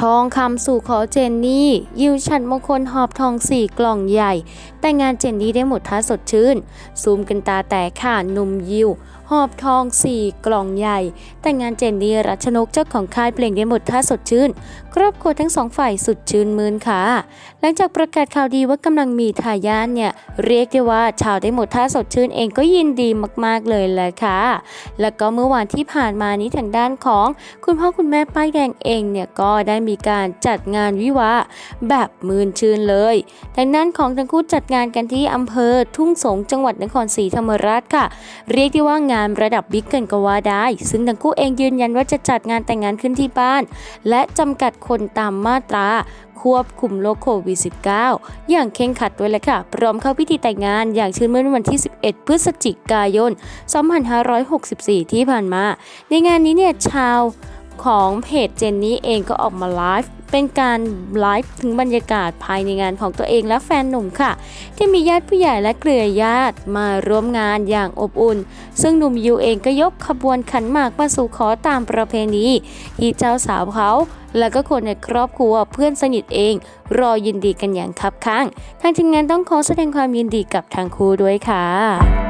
ทองคำสู่ขอเจนนี่ ยิวฉันมงคลหอบทองสี่กล่องใหญ่ แต่งงานเจนนี่ได้หมดท่าสดชื่น ซูมกันตาแตกค่ะหนุ่มยิว หอบทองสี่กล่องใหญ่ แต่งงานเจนนี่รัชนกเจ้าของค่ายเพลงได้หมดท่าสดชื่น ครอบครัวทั้งสองฝ่ายสุดชื่นมืนค่ะ หลังจากประกาศข่าวดีว่ากำลังมีทายาทเนี่ย เรียกได้ว่าชาวได้หมดท่าสดชื่นเองก็ยินดีมากๆเลยแหละค่ะ แล้วก็เมื่อวานที่ผ่านมานี้ทางด้านของ คุณพ่อคุณแม่ป้ายแดงเองเนี่ยก็ได้มีการจัดงานวิวาแบบมืนชื่นเลยทางด้านของทั้งคู่จัดงานกันที่อำเภอทุ่งสงจังหวัดนครศรีธรรมราชค่ะ เรียกได้ว่างานระดับบิ๊กเกินก็ว่าได้ ซึ่งทั้งคู่เองยืนยันว่าจะจัดงานแต่งงานขึ้นที่บ้าน และจำกัดคนตามมาตราควบคุมโรคโควิด -19 อย่างเคร่งครัดด้วยแหละค่ะ พร้อมเข้าพิธีแต่งงานอย่างชื่นมื่นวันที่ 11 พฤศจิกายน 2564 ที่ผ่านมา ในงานนี้เนี่ยชาวของเพจเจนนี่เองก็ออกมาไลฟ์ เป็นการไลฟ์ถึงบรรยากาศภายในงานของตัวเองและแฟนหนุ่มค่ะ ที่มีญาติผู้ใหญ่และเครือญาติมาร่วมงานอย่างอบอุ่น ซึ่งหนุ่มยูเองก็ยกขบวนขันหมากมาสู่ขอตามประเพณีที่เจ้าสาวเขาและก็คนในครอบครัวเพื่อนสนิทเอง รอยินดีกันอย่างคับข้าง ทางทีมงานต้องขอแสดงความยินดีกับทางคู่ด้วยค่ะ